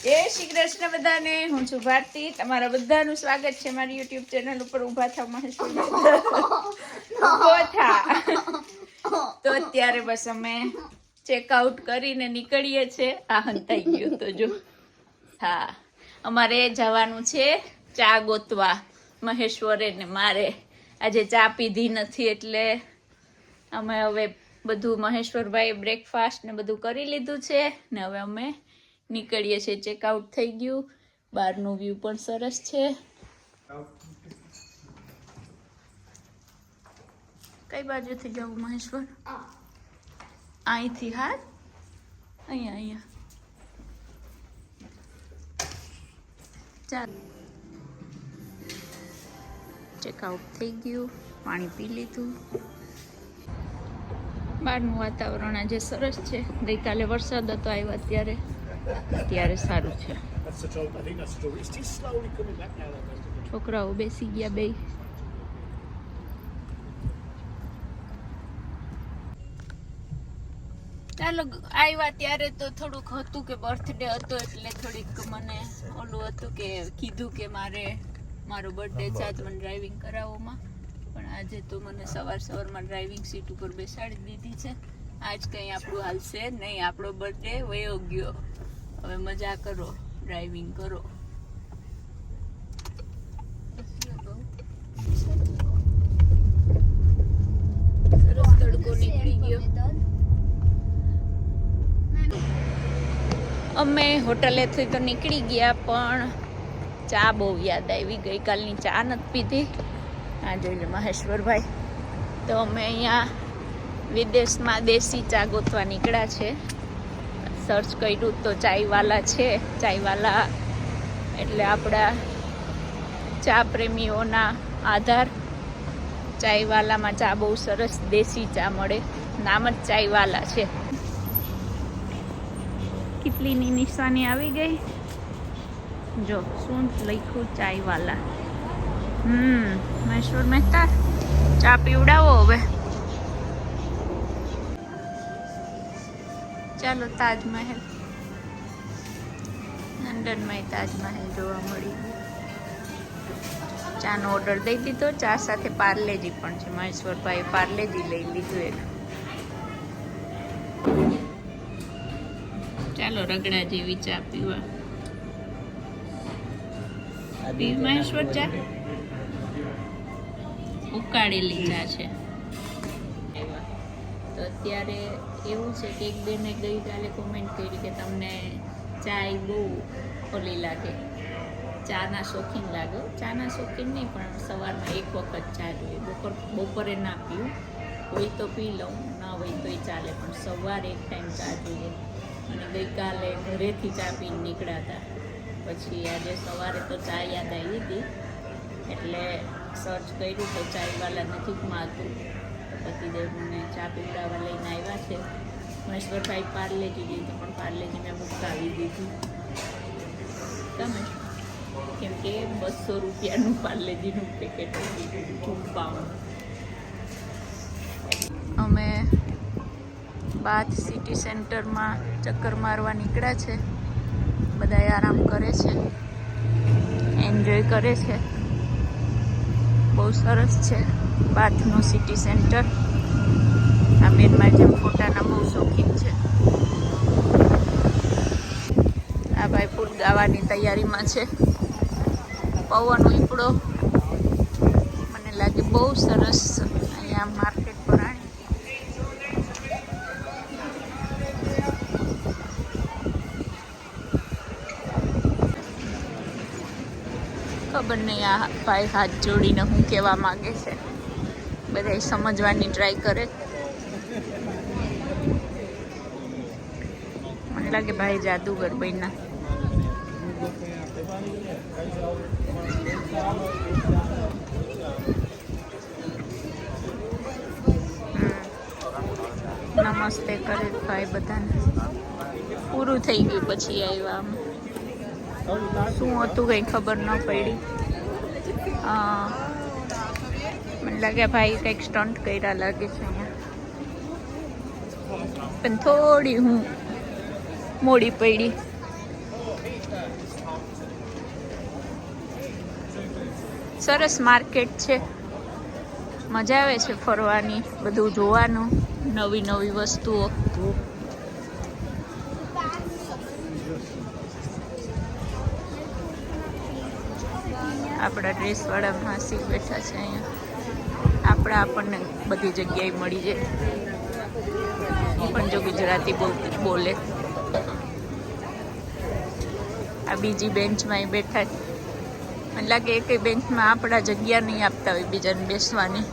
જય શ્રી કૃષ્ણ બધાને. હું છું ભારતી. તમારા બધાનું સ્વાગત છે મારી યુટ્યુબ ચેનલ ઉપર ઊભા થા. મહેશભાઈ તો અત્યારે બસ અમે ચેકઆઉટ કરીને નીકળીએ છીએ આ હંતાઈ ગયું તો જો. હા. અમારે જવાનું છે ચા ગોતવા. મહેશ્વરે ને મારે. આજે ચા પીધી નથી એટલે અમે હવે બધું મહેશ્વરભાઈ બ્રેકફાસ્ટ ને બધું કરી લીધું છે ને હવે અમે નીકળીએ છીએ. ચેકઆઉટ થઈ ગયું. બહારનું વ્યૂ પણ સરસ છે. કઈ બાજુથી જવું, મહેશ્વર? અહીંથી, હા? અહીંયા અહીંયા. ચાલ. ચેકઆઉટ થઈ ગયું. પાણી પી લીધું. બહારનું વાતાવરણ આજે સરસ છે. ગઈકાલે વરસાદ હતો, આવ્યો અત્યારે અત્યારે સારું છે. છોકરાઓ બેસી ગયા બે ચાલો આવ્યા ત્યારે તો થોડુંક હતું કે બર્થડે હતો એટલે થોડીક મને ઓલું હતું કે કીધું કે મારે મારો બર્થડે છે આજ મને ડ્રાઇવિંગ કરાવવામાં. પણ આજે તો મને સવાર સવારમાં ડ્રાઇવિંગ સીટ ઉપર બેસાડી દીધી છે. આજ કંઈ આપણું હાલશે નહીં. આપણો બર્થડે વયો ગયો. હવે મજા કરો ડ્રાઇવિંગ કરો. સરસ તડકો નીકળી ગયો અમે હોટલેથી તો નીકળી ગયા, પણ ચા બહુ યાદ આવી ગઈકાલની ચા નથી પીધી. આ જોઈ લો મહેશ્વરભાઈ. તો અમે અહીંયા વિદેશમાં દેશી ચા ગોતવા નીકળ્યા છે. સર્ચ કર્યું તો ચાયવાલા છે ચાયવાલા એટલે આપણા ચા પ્રેમીઓના આધાર. ચાઈવાલામાં ચા બહુ સરસ દેશી ચા મળે. નામ જ ચાઈવાલા છે. કેટલીની નિશાની આવી ગઈ? જો, શું લખ્યું? ચાયવાલા હમ મહેશ્વર મહેતા. ચા પીવડાવો હવે. ચાલો તાજમહેલ. લંડનમાં તાજમહેલ જોવા મળી ચાનો ઓર્ડર દઈ દીધો ચા સાથે પાર્લેજી પણ છે. મહેશ્વરભાઈ પાર્લેજી લઈ લીધું એક ચાલો રગડા જેવી ચા પીવા. મહેશ્વર ચા? ઉકાળેલી ચા છે. તો અત્યારે એવું છે કે એક બેને ગઈકાલે કોમેન્ટ કરી કે તમને ચાય બહુ ઓલી લાગે. ચાના શોખીન લાગે. ચાના શોખીન નહીં, પણ સવારમાં એક વખત ચા જોઈએ બપોર બપોરે ના પીવું હોય તો પી લઉં, ના હોય તોય ચાલે. પણ સવારે એક ટાઈમ ચા જોઈએ અને ગઈકાલે ઘરેથી ચા પીને નીકળ્યા હતા. પછી આજે સવારે તો ચા યાદ આવી હતી. એટલે સર્ચ કર્યું તો ચાયવાલા નજીકમાં હતું. તો પતિદેવને ચા પીવડાવવા લઈને આવ્યા છે. મહેશ્વરભાઈ પાર્લેજી લીધું પણ પાર્લેજી મેં મુકાવી દીધું. તમે? કેમ કે બસો રૂપિયાનું પાર્લેજીનું પેકેટ પાઉન્ડ અમે બાથ સિટી સેન્ટરમાં ચક્કર મારવા નીકળ્યા છે. બધા આરામ કરે છે. એન્જોય કરે છે. બહુ સરસ છે. બાથનું સિટી સેન્ટર. આ બેનમાં જેમ ફોટાના બહુ શોખીન છે. આ ભાઈ ફૂલ ગાવાની તૈયારીમાં છે. પવન ઉપડો મને લાગે બહુ સરસ અહીંયા માર્કેટ પર ભરાણી ખબર નહીં આ ભાઈ હાથ જોડીને હું કહેવા માગે છે. બધા સમજવાની ટ્રાય કરે. મને લાગે ભાઈ જાદુગર બહેના નમસ્તે કરે ભાઈ બધાને. પૂરું થઈ ગયું પછી આવ્યા આમ. શું હતું કંઈ ખબર ન પડી. મને લાગે ભાઈ કંઈક સ્ટન્ટ કર્યા લાગે છે અહીંયા. પણ થોડી હું મોડી પડી. સરસ માર્કેટ છે. મજા આવે છે ફરવાની, બધું જોવાનું, નવી નવી વસ્તુઓ. આપણા ડ્રેસવાળા માસી બેઠા છે અહીંયા. આપણા આપણને બધી જગ્યાએ મળી જાય. એ પણ જો ગુજરાતી બોલતી બોલે. આ બીજી બેન્ચમાં એ બેઠા મને લાગે એક બેન્ચમાં આપણા જગ્યા નહીં આપતા હોય બીજાને બેસવાની.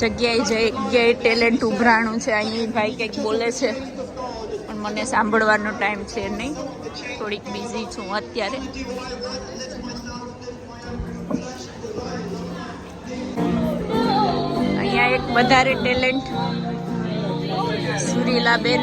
જગ્યાએ જગ્યાએ ટેલેન્ટ ઉભરાણું છે, અહીં ભાઈ કંઈક બોલે છે. પણ મને સાંભળવાનો ટાઈમ છે નહીં. થોડીક બિઝી છું અત્યારે. અહીંયા એક વધારે ટેલેન્ટ સુરીલાબેન.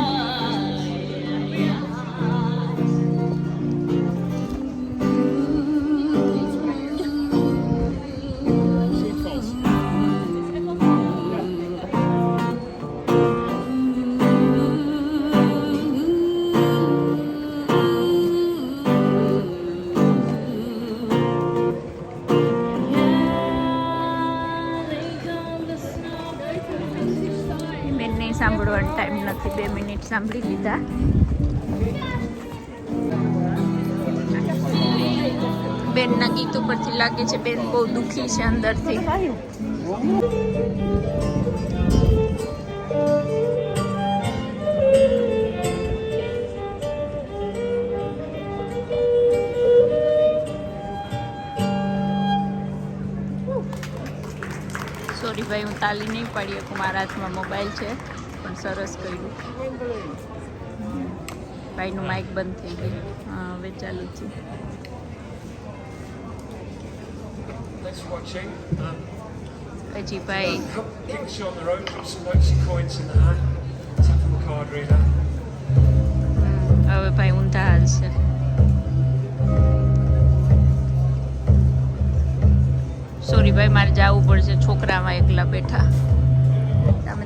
સાંભળી લીધા. બેનના ગીત ઉપરથી લાગે છે, બેન બહુ દુખી છે અંદરથી. સોરી ભાઈ, હું તાલી નહીં પાડી મારા હાથમાં મોબાઈલ છે. સરસ કર્યું ભાઈનું માઇક બંધ થઈ ગયું હા હવે ચાલુ છે. Um, હજી ભાઈ હવે ભાઈ ઊંધા હાલશે સોરી ભાઈ મારે જવું પડશે છોકરામાં એકલા બેઠા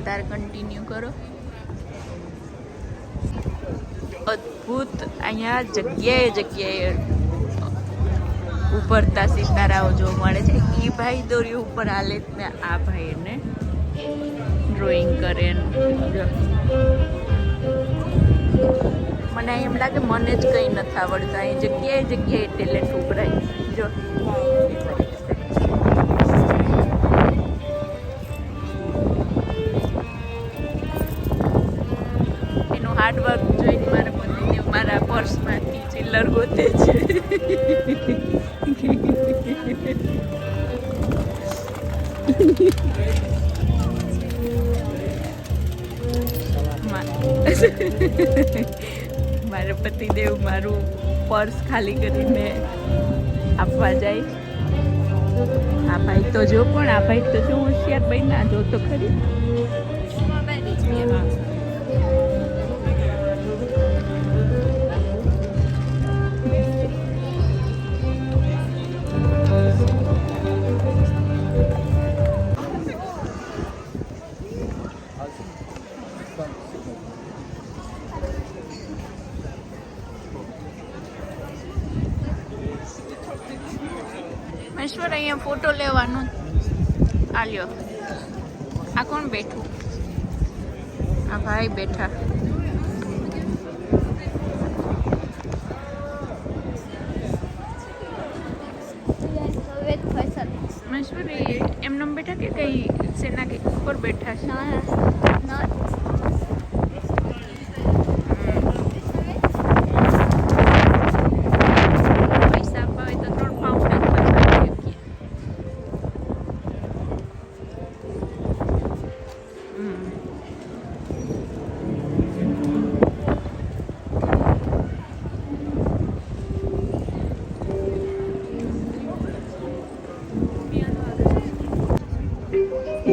તારે કન્ટિન્યુ કરો. અદ્ભુત, અહીંયા જગ્યાએ જગ્યાએ ઉભરતા સિતારાઓ જોવા મળે છે. એ ભાઈ દોરી ઉપર હાલે ને આ ભાઈ એને ડ્રોઈંગ કરે. મને એમ લાગે મને જ કંઈ નથી આવડતું. અહીં જગ્યાએ જગ્યાએ ટેલેન્ટ ઉભરાય. જો હાર્ડવર્ક જોઈને મારા પતિને મારા પર્સમાંથી ચિલ્લર ગોતે છે. મારા પતિદેવ મારું પર્સ ખાલી કરીને આપવા જાય. આ ભાઈ તો જો પણ, આ ભાઈ તો જો હોશિયાર ભાઈ ના જો તો ખરી. મહેશ્વર અહીંયા ફોટો લેવાનો. આલ્યો. આ કોણ બેઠું? આ ભાઈ બેઠા. મહેશ્વરી એમ એમનેમ બેઠા કે કઈ સેના કે ઉપર બેઠા છે?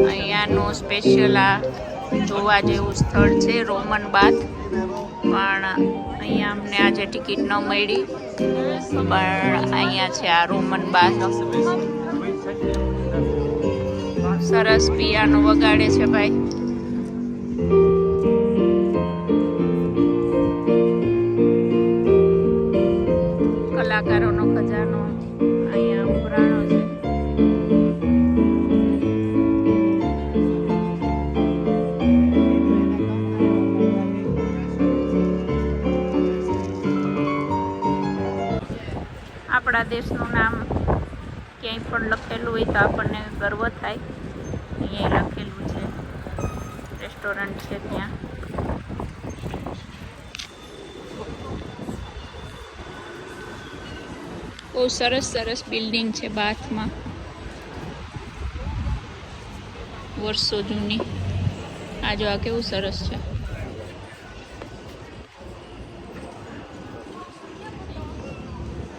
અહીંયાનું સ્પેશિયલ આ જોવા જેવું સ્થળ છે, રોમન બાથ પણ અહીંયા અમને આજે ટિકિટ ન મળી. પણ અહીંયા છે આ રોમન બાથ સરસ પિયાનું વગાડે છે ભાઈ. કલાકારોનો દેશનું નામ ક્યાંય પણ લખેલું હોય તો આપણને ગર્વ થાય. અહીંયા લખેલું છે. રેસ્ટોરન્ટ છે ત્યાં. બહુ સરસ સરસ બિલ્ડિંગ છે બાથમાં. વર્ષો જૂની. આ જો આ કેવું સરસ છે.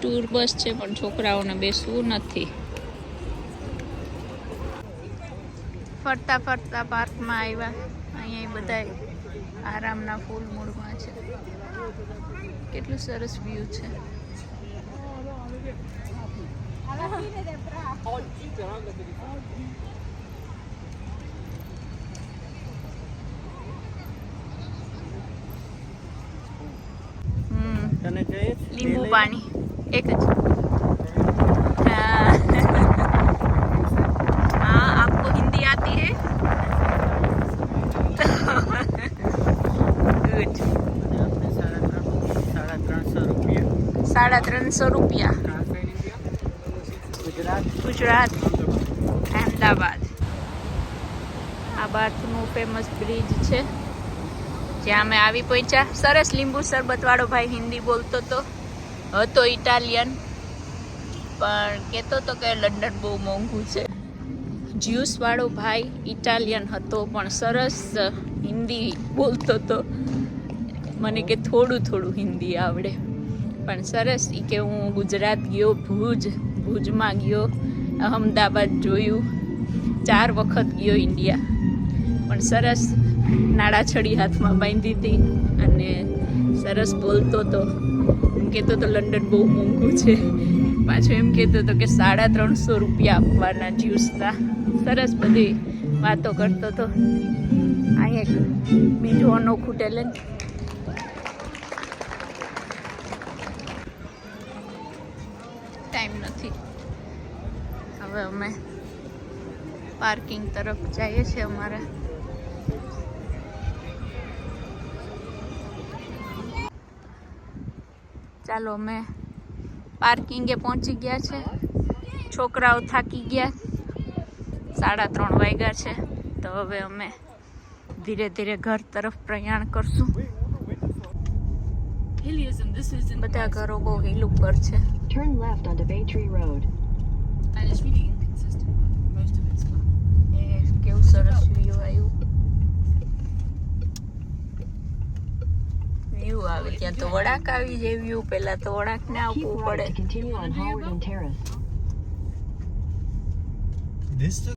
ટૂર બસ છે, પણ છોકરાઓને બેસવું નથી. ફરતા ફરતા પાર્કમાં આવ્યા અહીંયા બધા આરામના ફૂલ મૂળમાં છે. કેટલું સરસ વ્યૂ છે? લીંબુ પાણી એક જ हाँ हाँ, आपको हिंदी आती है गुड આપણે સાડા ત્રણ સાડા ત્રણસો રૂપિયા સાડા ત્રણસો રૂપિયા ગુજરાત ગુજરાત અહેમદાબાદ આ બાથનું ફેમસ બ્રિજ છે જ્યાં અમે આવી પહોંચ્યા સરસ લીંબુ શરબત વાળો ભાઈ હિન્દી બોલતો તો હતો ઇટાલિયન, પણ કહેતો તો કે લંડન બહુ મોંઘું છે. જ્યુસવાળો ભાઈ ઇટાલિયન હતો, પણ સરસ હિન્દી બોલતો તો મને કે થોડું થોડું હિન્દી આવડે. પણ સરસ એ કે હું ગુજરાત ગયો, ભુજ, ભુજમાં ગયો, અહમદાબાદ જોયું, ચાર વખત ગયો ઇન્ડિયા. પણ સરસ નાડાછડી હાથમાં બાંધી હતી અને સરસ બોલતો હતો એમ કહેતો તો લંડન બહુ મોંઘું છે. પાછો એમ કહેતો હતો કે સાડા ત્રણસો રૂપિયા આપવાના જ્યુસના. સરસ બધી વાતો કરતો હતો અહીંયા બીજું અનોખું ટેલેન્ટ ટાઈમ નથી. હવે અમે પાર્કિંગ તરફ જઈએ છીએ અમારે. ચાલો અમે પાર્કિંગે પહોંચી ગયા છે છોકરાઓ થાકી ગયા સાડા ત્રણ વાગ્યા છે તો હવે અમે ધીરે ધીરે ઘર તરફ પ્રયાણ કરશું બધા ઘરો બહુ હિલ ઉપર છે Turn left onto Bay Tree Road. and it's really inconsistent. Most of it's flat. એ કેવું સરસ વ્યૂ આવ્યું વ્યૂ આવે ત્યાં તો વળાંક આવી જાય વ્યૂ પહેલા તો વળાંક ને Keep આવવું પડે.